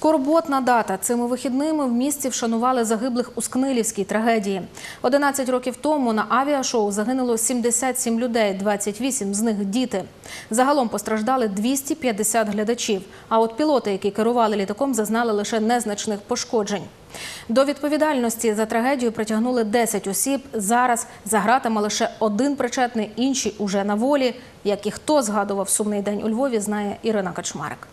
Скорботна дата. Цими вихідними в місті вшанували загиблих у Скнилівській трагедії. 11 років тому на авіашоу загинуло 77 людей, 28 з них діти. Загалом постраждали 250 глядачів. А от пілоти, які керували літаком, зазнали лише незначних пошкоджень. До відповідальності за трагедію притягнули 10 осіб. Зараз за гратами лише один причетний, інші уже на волі. Як і хто згадував сумний день у Львові, знає Ірина Качмарик.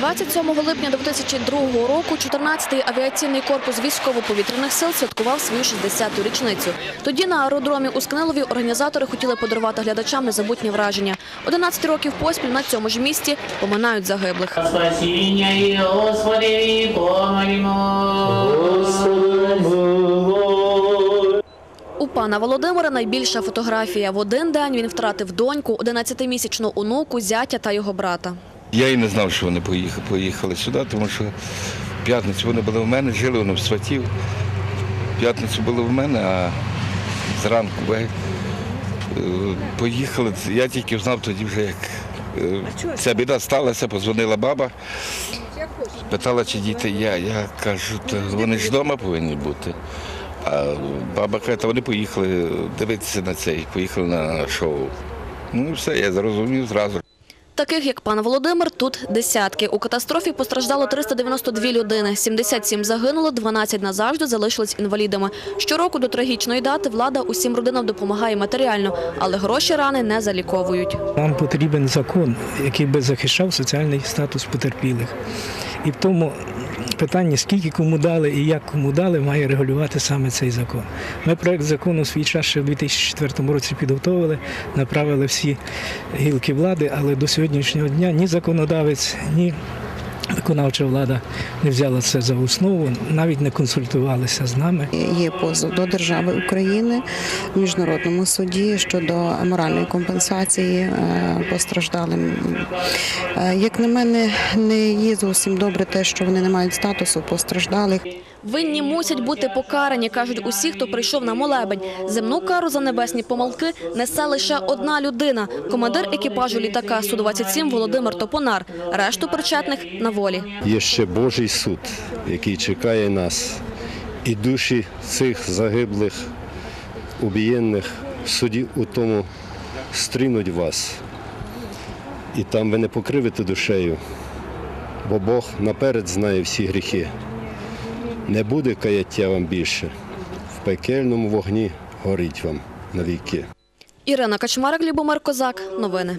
27 липня 2002 року 14-й авіаційний корпус військово-повітряних сил святкував свою 60-ту річницю. Тоді на аеродромі у Скнилові організатори хотіли подарувати глядачам незабутнє враження. 11 років поспіль на цьому ж місці поминають загиблих. У пана Володимира найбільша фотографія. В один день він втратив доньку, 11-місячну онуку, зятя та його брата. Я і не знав, що вони поїхали, поїхали сюди, тому що в п'ятницю вони були в мене, жили вони в Сватів. В п'ятницю були в мене, а зранку е, поїхали. Я тільки знав тоді вже, як е, ця біда сталася, позвонила баба, питала, чи діти я. Я кажу, «Та вони ж вдома повинні бути. А баба каже, «Та вони поїхали дивитися на цей, поїхали на шоу. Ну і все, я зрозумів зразу. Таких, як пан Володимир, тут десятки. У катастрофі постраждало 392 людини. 77 загинуло, 12 назавжди залишились інвалідами. Щороку до трагічної дати влада усім родинам допомагає матеріально, але гроші рани не заліковують. Нам потрібен закон, який би захищав соціальний статус потерпілих. І в тому питанні, скільки кому дали і як кому дали, має регулювати саме цей закон. Ми проект закону свій час ще в 2004 році підготовили, направили всі гілки влади, але до сьогоднішнього дня ні законодавець, ні виконавча влада не взяла це за основу, навіть не консультувалися з нами. Є позов до держави України в міжнародному суді щодо моральної компенсації е, постраждалим. Е, Як на мене, не є зовсім добре те, що вони не мають статусу постраждалих. Винні мусять бути покарані, кажуть усі, хто прийшов на молебень. Земну кару за небесні помилки несе лише одна людина – командир екіпажу літака Су-27 Володимир Топонар. Решту причетних на волі. Є ще Божий суд, який чекає нас, і душі цих загиблих, убієнних в суді у тому стрінуть вас. І там ви не покривите душею, бо Бог наперед знає всі гріхи. Не буде каяття вам більше, в пекельному вогні горить вам навіки. Ірина Качмарик, Любомир Козак. Новини.